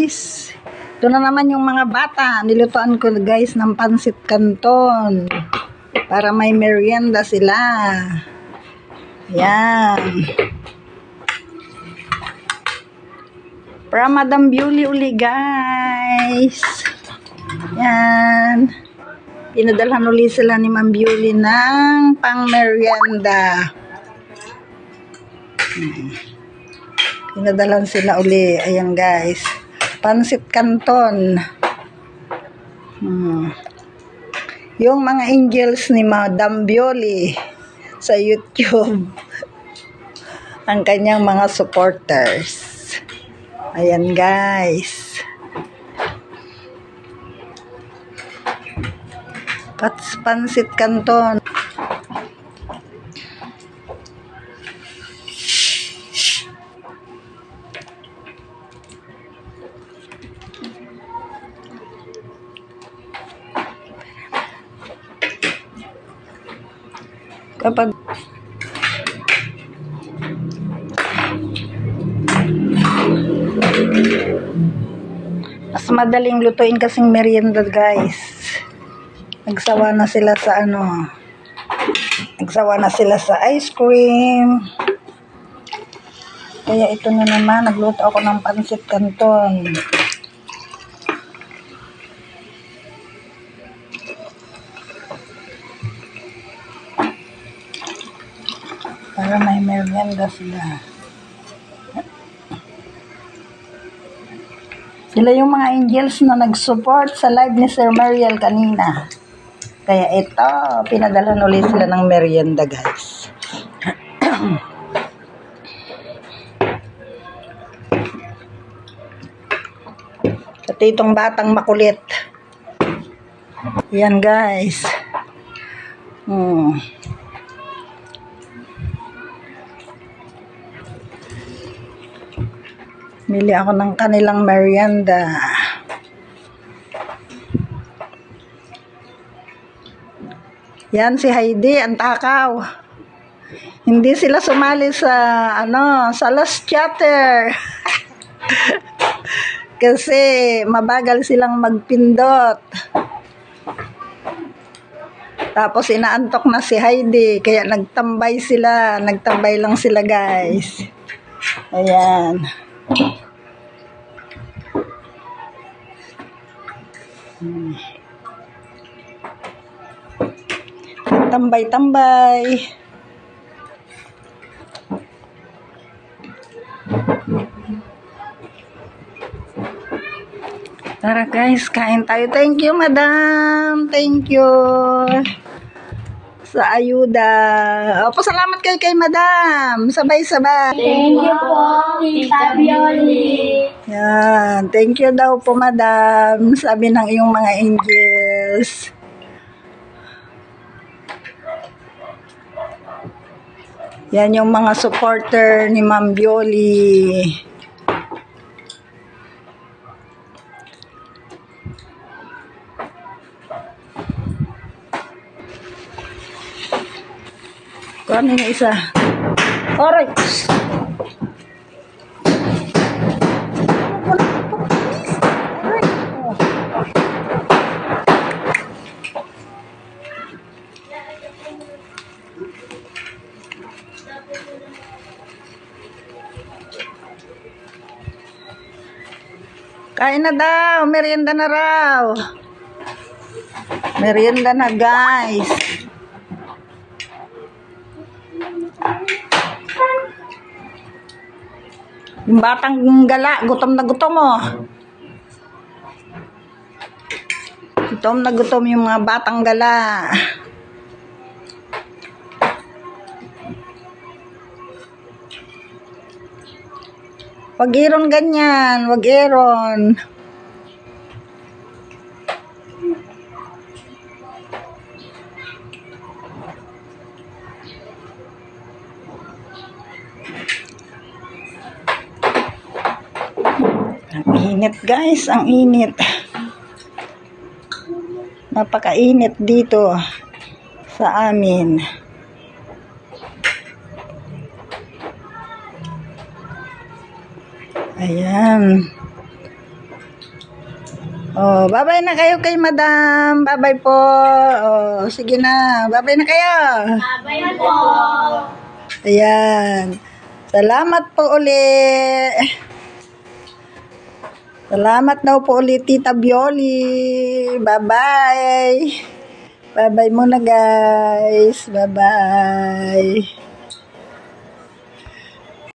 guys. Ito na naman yung mga bata. Nilutoan ko guys ng pansit canton. Para may merienda sila. Yan. From Madam Beauty uli guys. Yan. Pinadalhan uli sila ni Ma'am Beauty ng pang merienda. Pinadalan sila uli. Ayan guys. Pansit Canton. Hmm. Yung mga angels ni Madam Bioli sa YouTube. Ang kanyang mga supporters. Ayan guys. Pats Pansit Canton. Kapag mas madaling lutuin kasing merienda guys. Nagsawa na sila sa ano. Nagsawa na sila sa ice cream. Kaya ito na naman, nagluto ako ng pansit canton. Para may merienda sila. Sila yung mga angels na nag-support sa live ni Sir Mariel kanina. Kaya ito, pinadala ulit sila ng merienda guys. Pati itong batang makulit. Yan guys. Hmm. Mili ako ng kanilang merienda. Yan si Heidi, ang takaw. Hindi sila sumali sa ano, sa last chatter. Kasi mabagal silang magpindot. Tapos inaantok na si Heidi, kaya nagtambay sila, nagtambay lang sila guys. Ayan. Tambay-tambay. Tara guys, kain tayo. Thank you, madam. Thank you. Sa ayuda. Opo, salamat kayo kay madam. Sabay-sabay. Thank you po, Tita Bioli. Yan. Thank you daw po, madam. Sabi ng iyong mga angels. Yan yung mga supporter ni Ma'am Bioli. Kuhanin yung isa. Alright. Kain na daw, merienda na raw. Merienda na guys. Yung batang gala, gutom na gutom oh. Gutom na gutom yung mga batang gala. Wag iron ganyan, wag iron. Init guys, ang init. Napakainit dito sa amin. Ayan. Oh, bye-bye na kayo kay madam. Bye-bye po. Oh, sige na. Bye-bye na kayo. Bye po. Ayan. Salamat po uli. Salamat daw po ulit, Tita Bioli. Bye-bye. Bye-bye muna, guys. Bye-bye.